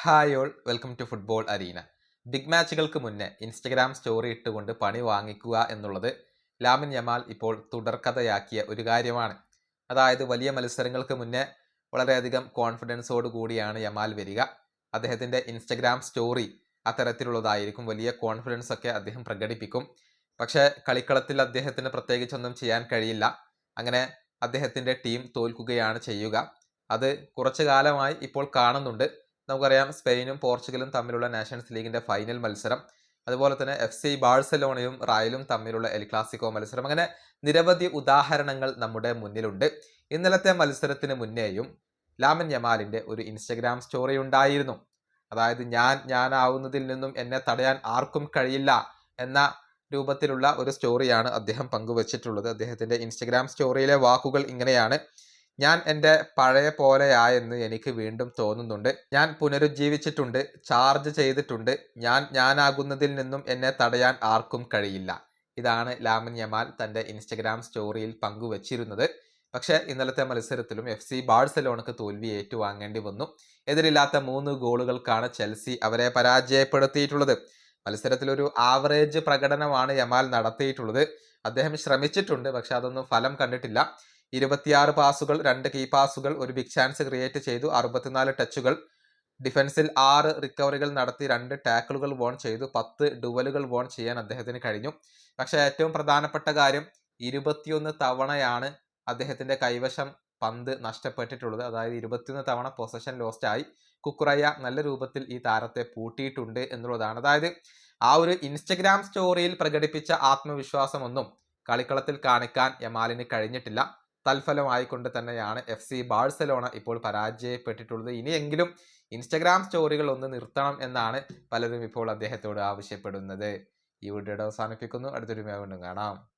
Hi all welcome to football arena. Big മാച്ചുകൾക്ക് മുന്നേ Instagram story ഇട്ടുകൊണ്ട് പണി വാങ്ങിക്കുക എന്നുള്ളത് ലാമിൻ യമാൽ ഇപ്പോൾ തുടർക്കഥയാക്കിയ ഒരു കാര്യമാണ്. അതായത് വലിയ മത്സരങ്ങൾക്ക് മുന്നേ വളരെയധികം കോൺഫിഡൻസോട് കൂടിയാണ് യമാൽ വരിക. അദ്ദേഹത്തിന്റെ ഇൻസ്റ്റഗ്രാം സ്റ്റോറി അത്തരത്തിലുള്ളതായിരിക്കും. വലിയ കോൺഫിഡൻസ് ഒക്കെ അദ്ദേഹം പ്രകടിപ്പിക്കും. പക്ഷേ കളിക്കളത്തിൽ അദ്ദേഹത്തിന് പ്രത്യേകിച്ചൊന്നും ചെയ്യാൻ കഴിയില്ല. അങ്ങനെ അദ്ദേഹത്തിന്റെ ടീം തോൽക്കുകയാണ് ചെയ്യുക. അത് കുറച്ചു കാലമായി ഇപ്പോൾ കാണുന്നുണ്ട്. നമുക്കറിയാം സ്പെയിനും പോർച്ചുഗലും തമ്മിലുള്ള നാഷൻസ് ലീഗിന്റെ ഫൈനൽ മത്സരം. അതുപോലെ തന്നെ എഫ് സി ബാഴ്സലോണയും റായലും തമ്മിലുള്ള എൽ ക്ലാസിക്കോ മത്സരം. അങ്ങനെ നിരവധി ഉദാഹരണങ്ങൾ നമ്മുടെ മുന്നിലുണ്ട്. ഇന്നലത്തെ മത്സരത്തിന് മുന്നേയും ലാമൻ യമാലിന്റെ ഒരു ഇൻസ്റ്റഗ്രാം സ്റ്റോറി ഉണ്ടായിരുന്നു. അതായത് ഞാൻ ഞാനാവുന്നതിൽ നിന്നും എന്നെ തടയാൻ ആർക്കും കഴിയില്ല എന്ന രൂപത്തിലുള്ള ഒരു സ്റ്റോറിയാണ് അദ്ദേഹം പങ്കുവച്ചിട്ടുള്ളത്. അദ്ദേഹത്തിന്റെ ഇൻസ്റ്റഗ്രാം സ്റ്റോറിയിലെ വാക്കുകൾ ഇങ്ങനെയാണ്. ഞാൻ എന്റെ പഴയ പോലെയായെന്ന് എനിക്ക് വീണ്ടും തോന്നുന്നുണ്ട്. ഞാൻ പുനരുജ്ജീവിച്ചിട്ടുണ്ട് ചാർജ് ചെയ്തിട്ടുണ്ട്. ഞാൻ ഞാനാകുന്നതിൽ നിന്നും എന്നെ തടയാൻ ആർക്കും കഴിയില്ല. ഇതാണ് ലാമൻ യമാൽ തന്റെ ഇൻസ്റ്റഗ്രാം സ്റ്റോറിയിൽ പങ്കുവച്ചിരുന്നത്. പക്ഷേ ഇന്നലത്തെ മത്സരത്തിലും എഫ് സി ബാഴ്സലോണക്ക് തോൽവി ഏറ്റുവാങ്ങേണ്ടി വന്നു. എതിരില്ലാത്ത മൂന്ന് ഗോളുകൾക്കാണ് ചെൽസി അവരെ പരാജയപ്പെടുത്തിയിട്ടുള്ളത്. മത്സരത്തിലൊരു ആവറേജ് പ്രകടനമാണ് യമാൽ നടത്തിയിട്ടുള്ളത്. അദ്ദേഹം ശ്രമിച്ചിട്ടുണ്ട് പക്ഷെ അതൊന്നും ഫലം കണ്ടിട്ടില്ല. ഇരുപത്തിയാറ് പാസുകൾ രണ്ട് കീ പാസുകൾ ഒരു ബിഗ് ചാൻസ് ക്രിയേറ്റ് ചെയ്തു. അറുപത്തിനാല് ടച്ചുകൾ ഡിഫൻസിൽ ആറ് റിക്കവറികൾ നടത്തി രണ്ട് ടാക്കിളുകൾ വോൺ ചെയ്തു. പത്ത് ഡുവലുകൾ വോൺ ചെയ്യാൻ അദ്ദേഹത്തിന് കഴിഞ്ഞു. പക്ഷേ ഏറ്റവും പ്രധാനപ്പെട്ട കാര്യം ഇരുപത്തിയൊന്ന് തവണയാണ് അദ്ദേഹത്തിന്റെ കൈവശം പന്ത് നഷ്ടപ്പെട്ടിട്ടുള്ളത്. അതായത് ഇരുപത്തിയൊന്ന് തവണ പൊസഷൻ ലോസ്റ്റ് ആയി. കുക്കുറയ്യ നല്ല രൂപത്തിൽ ഈ താരത്തെ പൂട്ടിയിട്ടുണ്ട് എന്നുള്ളതാണ്. അതായത് ആ ഒരു ഇൻസ്റ്റഗ്രാം സ്റ്റോറിയിൽ പ്രകടിപ്പിച്ച ആത്മവിശ്വാസമൊന്നും കളിക്കളത്തിൽ കാണിക്കാൻ യമാലിന് കഴിഞ്ഞിട്ടില്ല. തൽഫലമായിക്കൊണ്ട് തന്നെയാണ് എഫ് സി ബാഴ്സലോണ ഇപ്പോൾ പരാജയപ്പെട്ടിട്ടുള്ളത്. ഇനിയെങ്കിലും ഇൻസ്റ്റഗ്രാം സ്റ്റോറികൾ ഒന്ന് നിർത്തണം എന്നാണ് പലരും ഇപ്പോൾ അദ്ദേഹത്തോട് ആവശ്യപ്പെടുന്നത്. ഈ വീഡിയോയുടെ അവസാനിപ്പിക്കുന്നു. അടുത്തൊരു വീണ്ടും കാണാം.